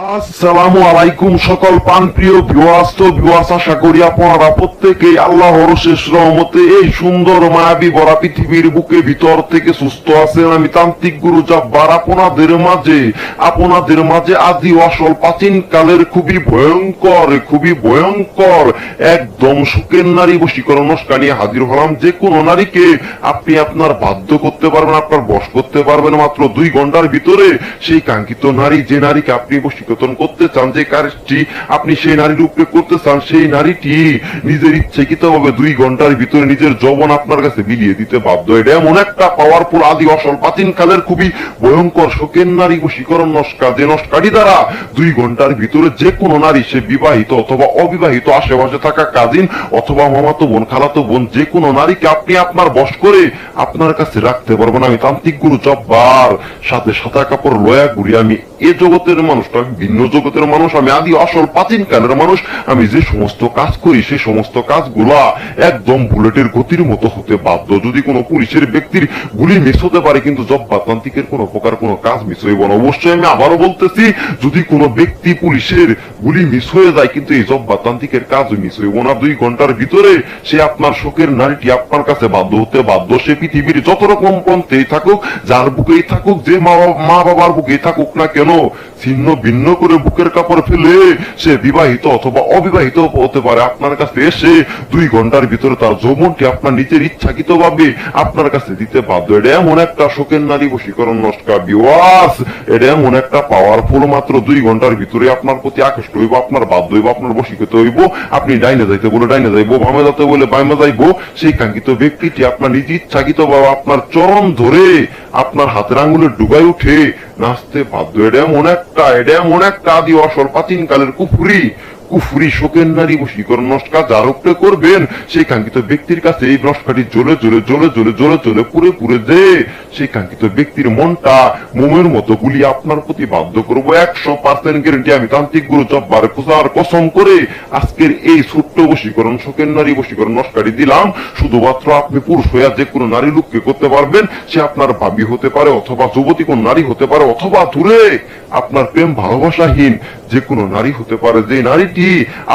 আসসালামু আলাইকুম সকল প্রত্যেকেই রহমতে এই সুন্দর ভরা পৃথিবীর বুকে ভিতর থেকে সুস্থ আছেন। আমি তান্ত্রিক গুরু জব্বার, আপনাদের মাঝে আপনাদের মাঝে আদি প্রাচীন কালের খুবই ভয়ঙ্কর খুবই ভয়ঙ্কর, একদম সুখের নারী বশীকরণ অনুষ্ঠান হাজির হলাম। যে কোনো নারীকে আপনি আপনার বাধ্য করতে পারবেন, আপনার বশ করতে পারবেন। মাত্র দুই ঘণ্টার ভিতরে সেই কাঙ্ক্ষিত নারী, যে নারীকে আপনি বশীকরণ করতে চান যে কাজটি আপনি সেই নারীর উপরে করতে চান, সেই নারীটি নিজের ইচ্ছাকৃত ভাবে দুই ঘণ্টার ভিতরে নিজের যৌবন আপনার কাছে বিলিয়ে দিতে বাধ্য। এটা এমন একটা পাওয়ারফুল আদি অসল প্রাচীন কালের খুবই ভয়ঙ্কর শোকের নারী বশীকরণ নস্কা যে নস্কাটি দ্বারা দুই ঘণ্টার ভিতরে যে কোনো নারী সে বিবাহিত অথবা অবিবাহিত আশেপাশে থাকা কাজিন অথবা মামাতো বোন, খালাতো বোন, যে কোনো নারীকে আপনি আপনার বশ করে আপনার কাছে রাখতে পারবেন আমি তান্ত্রিক গুরু জব্বার সাথে সাদা কাপড় লয়া ঘুরি আমি এ জগতের মানুষ আমি ভিন্ন জগতের মানুষ। আমি আদি, আসল, প্রাচীন কালের মানুষ। আমি যে সমস্ত কাজ করি সেই সমস্ত কাজগুলা একদম বুলেটের গতির মতো হতে বাধ্য। যদি কোনো পুলিশের ব্যক্তির গুলি মিস হতে পারে, কিন্তু জব্বাতান্ত্রিকের কোনো প্রকার কোনো কাজ মিস হইব না। অবশ্যই আমি আবারও বলতেছি, যদি কোনো ব্যক্তি পুলিশের গুলি মিস হয়ে যায়, কিন্তু এই জব্বাতান্ত্রিকের কাজ মিস হইব না। দুই ঘণ্টার ভিতরে সে আপনার শোকের নারীটি আপনার কাছে বাধ্য হতে বাধ্য। সে পৃথিবীর যত রকম পন্থেই থাকুক, যার বুকেই থাকুক, যে মা বাবার বুকেই থাকুক না কেন know ছিন্ন ভিন্ন করে বুকের কাপড় ফেলে সে বিবাহিত অথবা অবিবাহিত হতে পারে। আপনার কাছে এসে দুই ঘণ্টার ভিতরে তার যৌবনটি আপনার নিজের ইচ্ছাকৃত ভাবে আপনার কাছে দিতে বাধ্য। এটা এমন একটা শোকের নারী বশীকরণ নস্কা বিওয়াস এটা এমন একটা পাওয়ারফুল মাত্র দুই ঘণ্টার ভিতরে আপনার প্রতি আকৃষ্ট হইব, আপনার বাধ্য হইব, আপনার বশীকৃত হইব। আপনি ডাইনে যাইতে বলে ডাইনে যাইবো, বামে যাতে বলে বামে যাইবো। সেই কাঙ্ক্ষিত ব্যক্তিটি আপনার নিজ ইচ্ছাকৃত ভাবে আপনার চরম ধরে আপনার হাতের আঙ্গুলে ডুবাই উঠে নাচতে বাধ্য। এটা এমন জ্বলে জ্বলে জ্বলে জ্বলে ব্যক্তির মনটা মোমের মতো গুলি আপনার প্রতি বাধ্য করব। একশো পার্সেন্ট গ্যারেন্টি আমি তান্ত্রিক গুরু জব্বার কুসার কসম করে আজকের এই ছোট্ট বশীকরণ, শোকের নারী বশীকরণ নস্কারি দিলাম। শুধুমাত্র আপনি পুরুষ হইয়া যে কোনো নারী লোককে করতে পারবেন, সে আপনার ভাবি হতে পারে অথবা যুবতী কোন নারী হতে পারে অথবা দূরে। আপনার প্রেম ভালোবাসাহীন যে কোনো নারী হতে পারে যে নারীটি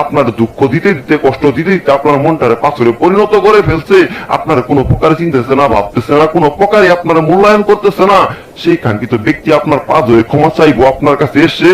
আপনার দুঃখ দিতে দিতে, কষ্ট দিতে দিতে আপনার মনটারে পাথরে পরিণত করে ফেলছে, আপনার কোনো প্রকার চিনতেছে না, ভাবতেছে না, কোনো প্রকারে আপনার মূল্যায়ন করতেছে না, সেই কাঙ্ক্ষিত ব্যক্তি আপনার পা ধরে ক্ষমা চাইব, আপনার কাছে এসে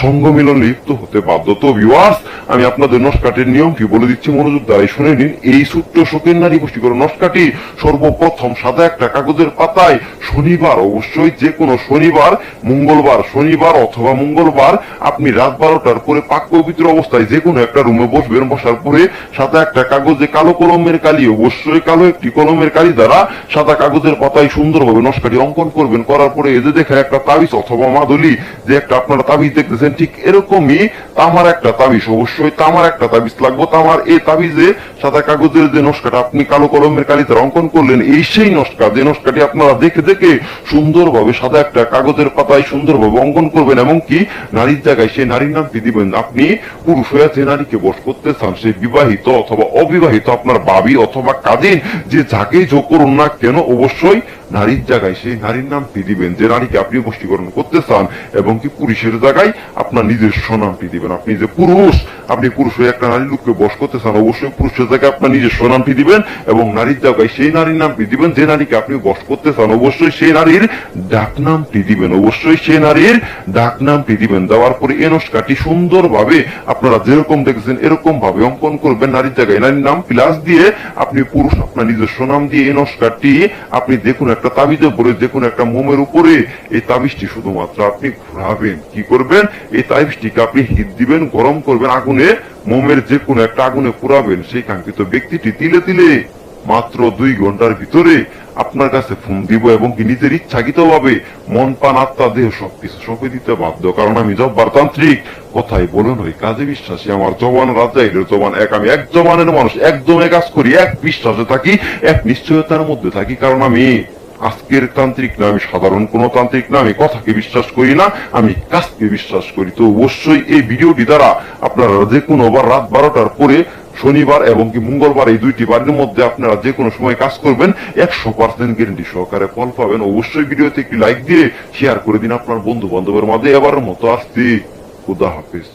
সঙ্গ মিলন লিপ্ত হতে বাধ্য। তো ভিউয়ার্স আমি আপনাদের নস্কাটের নিয়ম কি বলে দিচ্ছি, মনোযোগ দ্বারাই শুনে নিন। এই সূত্র শোকের নারী বশীকরণ নস্কাটি সর্বপ্রথম সাদা একটা কাগজের পাতায় শনিবার, অবশ্যই যে কোনো শনিবার, মঙ্গলবার, শনিবার অথবা মঙ্গলবার, আপনি রাত বারোটার পরে পাক পবিত্র অবস্থায় যে কোনো একটা রুমে বসবেন, বসার পরে সাদা একটা কাগজে কালো কলমের কালি, অবশ্যই কালো একটি কলমের কালি দ্বারা সাদা কাগজের পাতায় সুন্দরভাবে নস্কাটি অঙ্কন করবেন। করার পরে যে দেখেন একটা তাবিজ অথবা মাদুলি, যে একটা আপনারা তাবিজ দেখতেছেন, ঠিক এরকমই তামার একটা তাবিজ। অবশ্যই তামার একটা তাবিজ লাগবে। তামার এই তাবিজে সাদা কাগজের যে নস্কাটা আপনি কালো কলমের কালিতে অঙ্কন করলেন, এই সেই নস্কা যে নস্কাটি আপনারা দেখে দেখে সুন্দরভাবে সাদা একটা কাগজের পাতায় সুন্দরভাবে অঙ্কন করবেন, এমনকি নারীর জায়গায় সেই নারীর নাম দিদি দিবেন আপনি পুরুষ হয়ে যে নারীকে বস করতে চান, সে বিবাহিত অথবা অবিবাহিত, আপনার বাবি অথবা কাজিন, যে যাকেই যোগ করুন না কেন, অবশ্যই নারীর জায়গায় সেই নারীর নামটি দিবেন যে নারীকে আপনি বশীকরণ করতে চান এবং কি পুরুষের জায়গায় আপনার নিজস্ব নামটি দিবেন। আপনি যে পুরুষ, আপনি পুরুষ হয়ে একটা নারী লোককে বস করতে চান, অবশ্যই পুরুষের জায়গায় আপনার নিজস্ব নামটি দিবেন এবং নারীর জায়গায় সেই নারীর নামটি দিবেন, যে নারীকে আপনি বস করতে চান, অবশ্যই সেই নারীর ডাক নামটি দিবেন, অবশ্যই সেই নারীর ডাক নামটি দিবেন। দেওয়ার পরে এ নস্কাটি সুন্দরভাবে আপনারা যেরকম দেখেছেন এরকম ভাবে অঙ্কন করবেন নারীর জায়গায়। নারীর নাম প্লাস দিয়ে আপনি পুরুষ, আপনার নিজস্ব নাম দিয়ে এই নস্কারটি আপনি দেখুন একটা তাবিজে পরে দেখুন একটা মোমের উপরে এই তাবিজটি শুধুমাত্র আপনি ঘোরাবেন। কি করবেন? এই তাবিজটিকে আপনি হিট দিবেন, গরম করবেন, আগুনে, মোমের যে কোনো একটা আগুনে পুরাবেন। সেই কাঙ্ক্ষিত ব্যক্তিটি তিলে তিলে মাত্র দুই ঘণ্টার ভিতরে আপনার কাছে ফোন দিব এবং কি নিজের ইচ্ছাকৃত ভাবে মন পান আত্মা, দেহ সবকিছু সঁপে দিতে বাধ্য। কারণ আমি জব্বারতান্ত্রিক কথাই বলুন ওই কাজে বিশ্বাসী আমার জবান রাজা এর জবান এক। আমি এক জবানের মানুষ, একদমে কাজ করি, এক বিশ্বাসে থাকি, এক নিশ্চয়তার মধ্যে থাকি। কারণ আমি আজকের তান্ত্রিক না, আমি সাধারণ কোন তান্ত্রিক না, আমি কথাকে বিশ্বাস করি না, আমি কাজকে বিশ্বাস করি। তো অবশ্যই এই ভিডিওটি দ্বারা আপনারা যে কোনো বার রাত বারোটার পরে শনিবার এবং কি মঙ্গলবার এই দুইটি বারের মধ্যে আপনারা যে কোনো সময় কাজ করবেন, একশো পার্সেন্ট গ্যারেন্টি সহকারে ফল পাবেন। অবশ্যই ভিডিওতে একটি লাইক দিয়ে শেয়ার করে দিন আপনার বন্ধু বান্ধবের মাঝে। এবার মতো আসছি। খুদা হাফিজ।